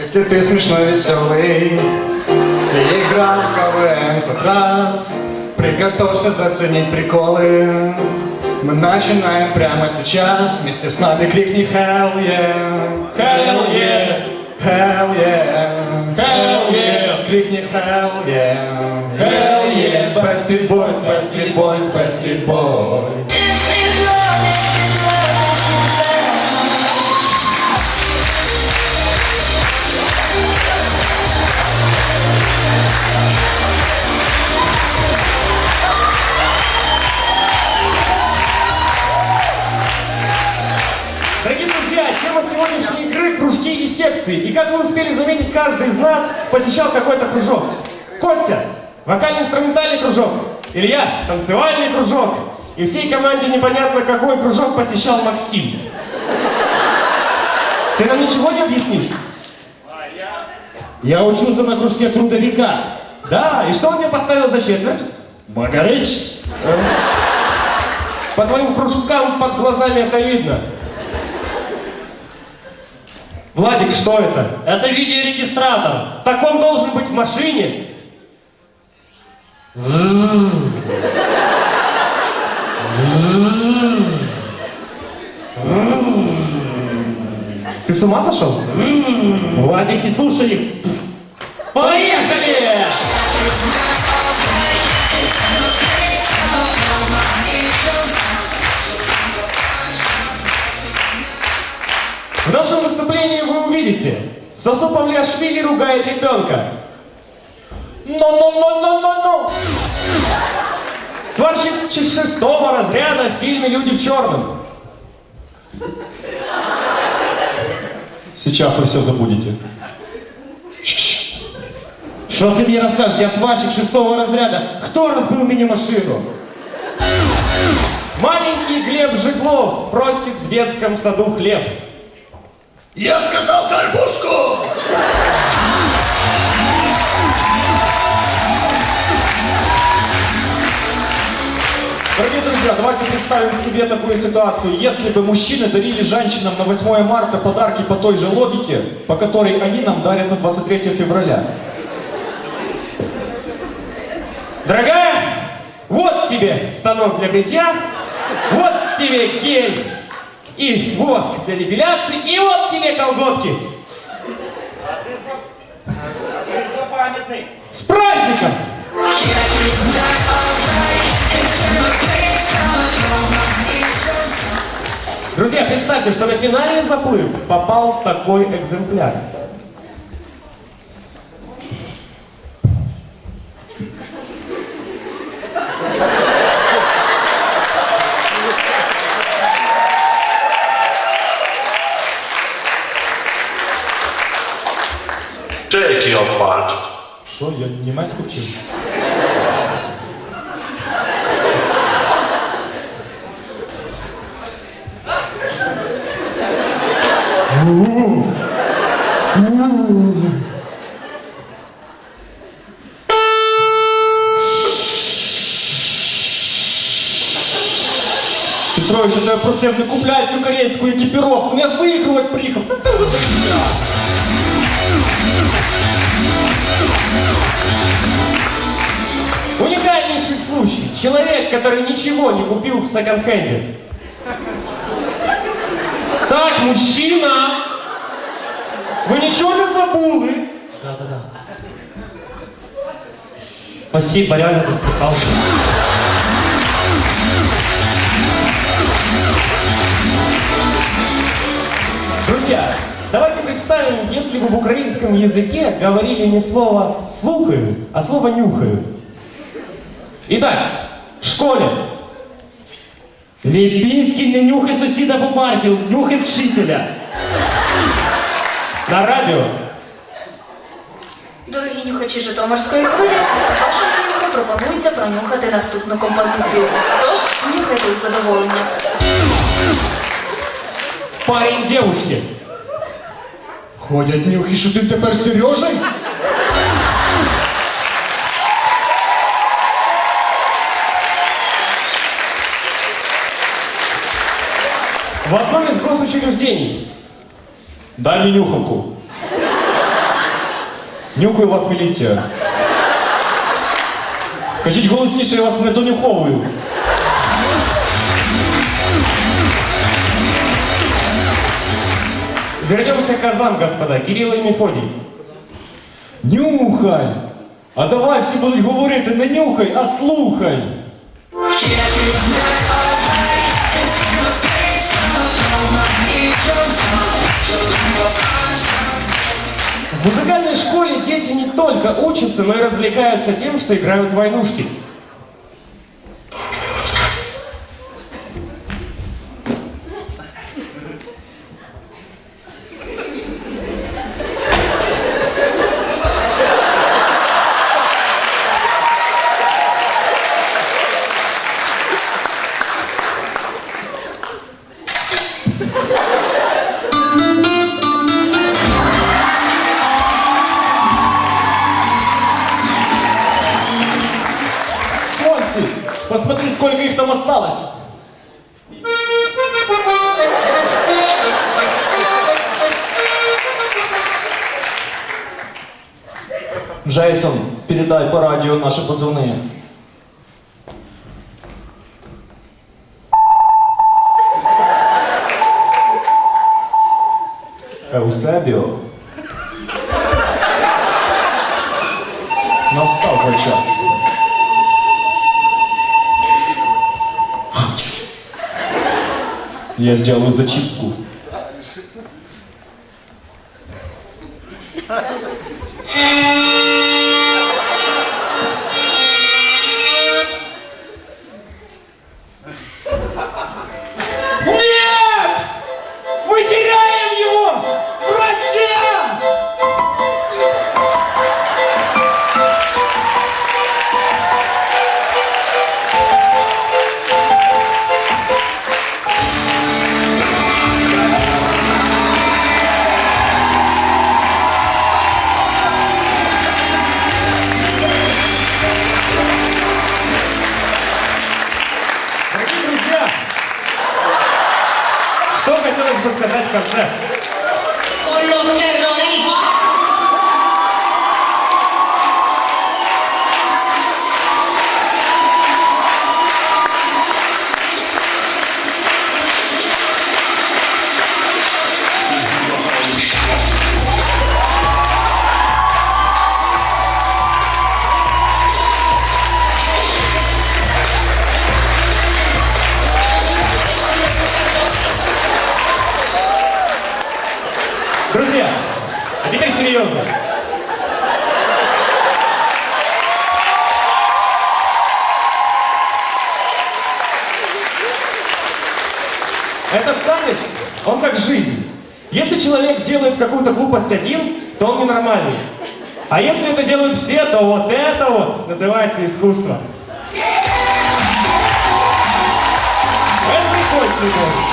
Если ты смешной, веселый и играл в КВН хоть раз, приготовься заценить приколы. Мы начинаем прямо сейчас, вместе с нами крикни Hell yeah, Hell yeah, Hell yeah, Hell yeah, крикни Hell yeah, Hell yeah, Backstreet Boys, Backstreet Boys, Backstreet Boys. Кружки и как вы успели заметить, каждый из нас посещал какой-то кружок. Костя – вокально-инструментальный кружок. Илья – танцевальный кружок. И всей команде непонятно, какой кружок посещал Максим. Ты нам ничего не объяснишь? Я учился на кружке трудовика. Да, и что он тебе поставил за четверть? Магарыч? По твоим кружкам под глазами это видно. Владик, что это? Это видеорегистратор. Так он должен быть в машине. Ты с ума сошел? Владик, не слушай их. Поехали! Увидите, Сосу Павлиашвили ругает ребенка. Но-но-но-но-но-но! Сварщик шестого разряда в фильме «Люди в черном». Сейчас вы все забудете. Что ты мне расскажешь? Я сварщик шестого разряда. Кто разбил мне машину? Маленький Глеб Жиглов просит в детском саду хлеб. Я сказал горбушку! Дорогие друзья, давайте представим себе такую ситуацию. Если бы мужчины дарили женщинам на 8 марта подарки по той же логике, по которой они нам дарят на 23 февраля. Дорогая, вот тебе станок для бритья, вот тебе гель и воск для депиляции, и вот тебе колготки. С праздником! Друзья, представьте, что на финальный заплыв попал такой экземпляр. Take your part. Що, я німецьку вчив? Петрович, я тебе просив не купляй цю корейську екіпіровку, я ж виігрувати приїхав. Та це вже так. Уникальнейший случай. Человек, который ничего не купил в секонд-хенде. Так, мужчина! Вы ничего не забыли? Да-да-да. Спасибо, реально застекался. Друзья, давайте представим, если бы в украинском языке говорили не слово «слухаю», а слово «нюхаю». Итак, в школе Ліпінський не нюхай сусіда по парті, нюхай вчителя. на радио Дорогі нюхачі Житомирської хвилі, вашому нюху пропонується пронюхати наступну композицію. Тож, нюхайте з задоволенням. парень девушки. Ходять нюхи, що ти тепер Сережей? В одном из госучреждений. Дай мне нюхалку. Нюхаю вас, міліція. Кажіть голосніше, я вас не донюховую. Вернемся к азам, господа. Кирилл и Мефодий. Нюхай! А давай всі будуть говорити не нюхай, а слухай. В музыкальной школе дети не только учатся, но и развлекаются тем, что играют в войнушки. Посмотри, сколько их там осталось. Джейсон, передай по радио наши позывные. Еусебіо. Настав твой час. Я сделаю зачистку. Con los terroristas. Жизнь. Если человек делает какую-то глупость один, то он ненормальный. А если это делают все, то вот это вот называется искусство. Это любовь.